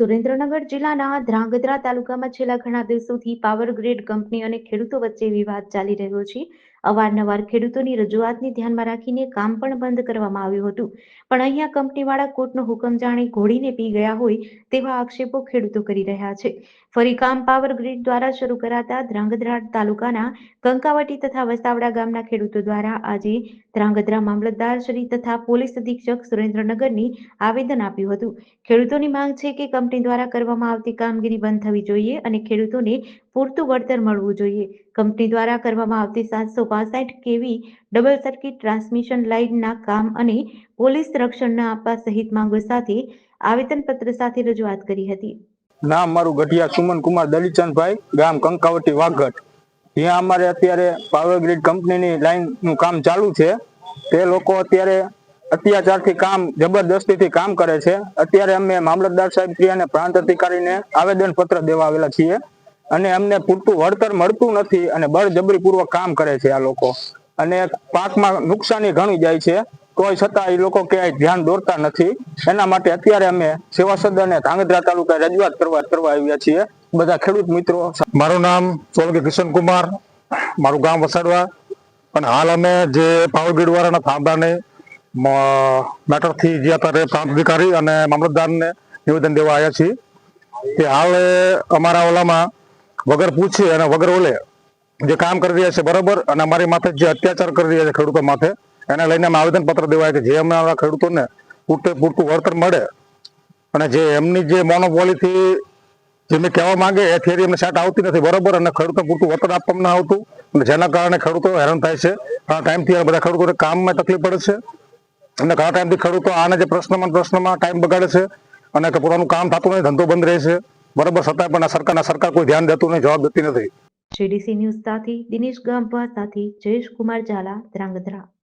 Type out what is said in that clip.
સુરેન્દ્રનગર જિલ્લાના ધ્રાંગધ્રા તાલુકામાં છેલ્લા ઘણા દિવસોથી પાવર ગ્રીડ કંપની અને ખેડૂતો વચ્ચે વિવાદ ચાલી રહ્યો છે. અવારનવાર ખેડૂતોની રજૂઆતને ધ્યાનમાં રાખીને કામ પણ બંધ કરવામાં આવ્યું હતું. પણ અહીંયા કંપનીવાળા કોર્ટનો હુકમ જાણે ઘોડીને પી ગયા હોય તેવા આક્ષેપો ખેડૂતો કરી રહ્યા છે. ફરી કામ પાવર ગ્રીડ દ્વારા શરૂ કરાતા ધ્રાંગધ્રા તાલુકાના કંકાવટી તથા વસાવડા ગામના ખેડૂતો દ્વારા આજે ધ્રાંગધ્રા મામલતદાર શ્રી તથા પોલીસ અધિક્ષક સુરેન્દ્રનગરની આવેદન આપ્યું હતું. ખેડૂતોની માંગ છે કે કંપની દ્વારા કરવામાં આવતી કામગીરી બંધ થવી જોઈએ અને ખેડૂતોને પૂરતું વળતર મળવું જોઈએ. કંપની દ્વારા કરવામાં આવતી સાતસો પાસઠ કેવી ડબલ સર્કિટ ટ્રાન્સમિશન લાઇનના કામ અને પોલીસ રક્ષણ આપવા સહિત માંગો સાથે આવેદનપત્ર સાથે રજૂઆત કરી હતી. નામ મારું ગઢિયા સુમન કુમાર ગામ કંકાવટી વાઘટ. ત્યાં અમારે અત્યારે પાવર ગ્રીડ કંપનીની લાઇનનું કામ ચાલુ છે. તે લોકો અત્યારે અત્યાચારથી કામ, જબરદસ્તીથી કામ કરે છે. અત્યારે અમે મામલતદાર સાહેબ શ્રી અને પ્રાંત અધિકારીને આવેદન પત્ર દેવા આવેલા છીએ. અને અમને પૂરતું વળતર મળતું નથી અને બળજબરીપૂર્વક કામ કરે છે આ લોકો. અને પાકમાં નુકસાની ઘણી જાય છે, તોય છતાં એ લોકો ક્યાંય ધ્યાન દોરતા નથી. એના માટે અત્યારે અમે સેવા સદન અને ધાંગધ્રા તાલુકા રજૂઆત કરવા કરવા આવ્યા છીએ. બધા ખેડૂત મિત્રો મારું નામ સોલંકી કિશનકુમાર મારું ગામ વસાડવા. અને હાલ અમે જે પાવર ગ્રીડ વાળાના થાંભાને મેટરથી જે અત્યારે પ્રાંત અધિકારી અને મામલતદારને નિવેદન દેવા આવ્યા છીએ. કે હાલ અમારા ઓલામાં વગર પૂછે અને વગર ઓલે જે કામ કરી રહ્યા છે બરોબર અને અમારી માથે જે અત્યાચાર કરી રહ્યા છે ખેડૂતો માથે, એને લઈને અમે આવેદન પત્ર દેવાય કે જે અમારા ખેડૂતોને પૂરતે પૂરતું વળતર મળે. અને જે એમની જે મોનોપોલીથી જે મેં કહેવા માંગે, એ થિયરી એમને સેટ આવતી નથી, બરોબર? અને ખેડૂતો પૂરતું વળતર આપવામાં ના આવતું. અને જેના કારણે ખેડૂતો હેરાન થાય છે. ઘણા ટાઈમથી બધા ખેડૂતોને કામમાં તકલીફ પડે છે. અને ઘણા ટાઈમથી ખેડૂતો આના જે પ્રશ્નમાં પ્રશ્નમાં ટાઈમ બગાડે છે. અને પોતાનું કામ થતું નથી, ધંધો બંધ રહે છે. બરોબર, છતાં પણ આ સરકારના સરકાર કોઈ ધ્યાન દેતું નહીં, જવાબ દેતી નથી. જેડીસી ન્યૂઝ સાથે દિનેશ ગામવા સાથે જયેશ કુમાર ઝાલા ધ્રાંગધ્રા.